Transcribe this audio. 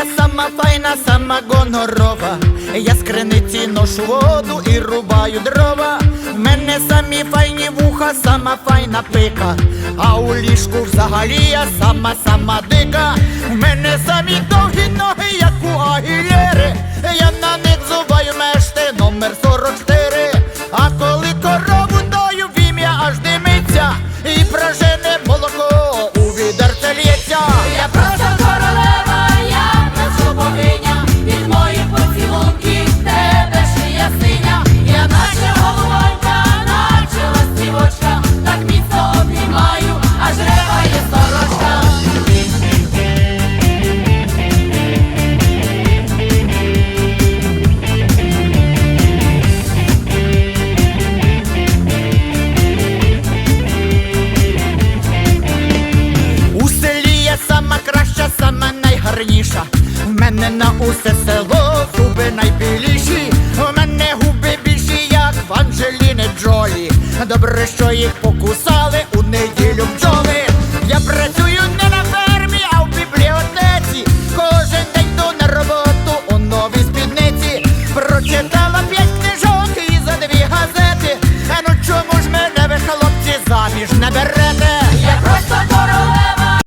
я сама файна, сама гонорова. Я з криниці ношу воду і рубаю дрова. Мене самі файні вуха, сама файна пика. А у ліжку взагалі я сама сама дика. Сама найгарніша. В мене на усе село зуби найбіліші. У мене губи більші, як в Анджеліни Джолі. Добре, що їх покусали.